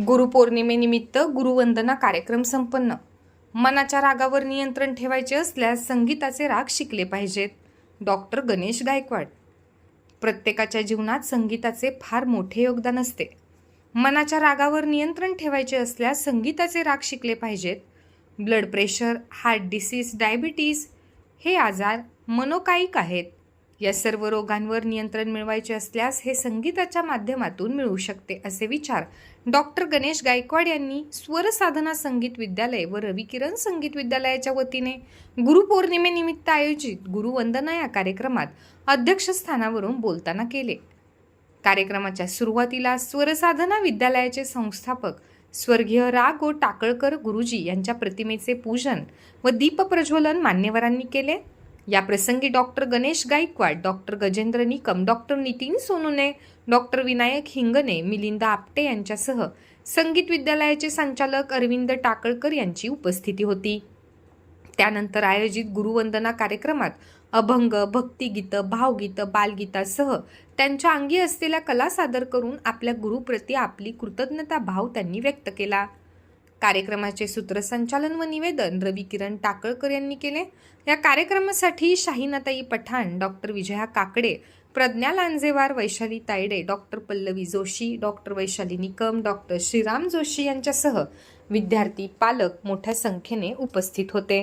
गुरुपौर्णिमेनिमित्त गुरुवंदना कार्यक्रम संपन्न. मनाच्या रागावर नियंत्रण ठेवायचे असल्यास संगीताचे राग शिकले पाहिजेत. डॉक्टर गणेश गायकवाड. प्रत्येकाच्या जीवनात संगीताचे फार मोठे योगदान असते. मनाच्या रागावर नियंत्रण ठेवायचे असल्यास संगीताचे राग शिकले पाहिजेत. Blood pressure heart disease diabetes हे आजार मनोकायिक आहेत. या सर्व रोगांवर नियंत्रण मिळवायचे असल्यास हे संगीताच्या माध्यमातून मिळू शकते असे विचार डॉक्टर गणेश गायकवाड यांनी स्वर साधना संगीत विद्यालय व रविकिरण संगीत विद्यालयाच्या वतीने गुरुपौर्णिमेनिमित्त आयोजित गुरुवंदना या कार्यक्रमात अध्यक्षस्थानावरून बोलताना केले. कार्यक्रमाच्या सुरुवातीला स्वरसाधना विद्यालयाचे संस्थापक स्वर्गीय राग ओ टाकळकर गुरुजी यांच्या प्रतिमेचे पूजन व दीपप्रज्वलन मान्यवरांनी केले. या प्रसंगी doctor Ganesh Gaikwad doctor Gajendra Nikam doctor Nitin Sonune doctor Vinayak Hingane Milind Apte यांच्यासह संगीत विद्यालयाचे संचालक अरविंद टाकळकर यांची उपस्थिती होती. त्यानंतर आयोजित गुरुवंदना कार्यक्रमात अभंग भक्तिगीतं भावगीतं बालगीतासह त्यांच्या अंगी असलेल्या कला सादर करून आपल्या गुरुप्रती आपली कृतज्ञता भाव त्यांनी व्यक्त केला. कार्यक्रमाचे सूत्रसंचालन व निवेदन रवी किरण टाकळकर यांनी केले. या कार्यक्रमासाठी शाहीनाताई Pathan doctor Vijaya Kakade Pragya Lanjewar Vaishali Tayde doctor Pallavi Joshi doctor Vaishali Nikam doctor Shriram Joshi यांच्यासह विद्यार्थी पालक मोठ्या संख्येने उपस्थित होते.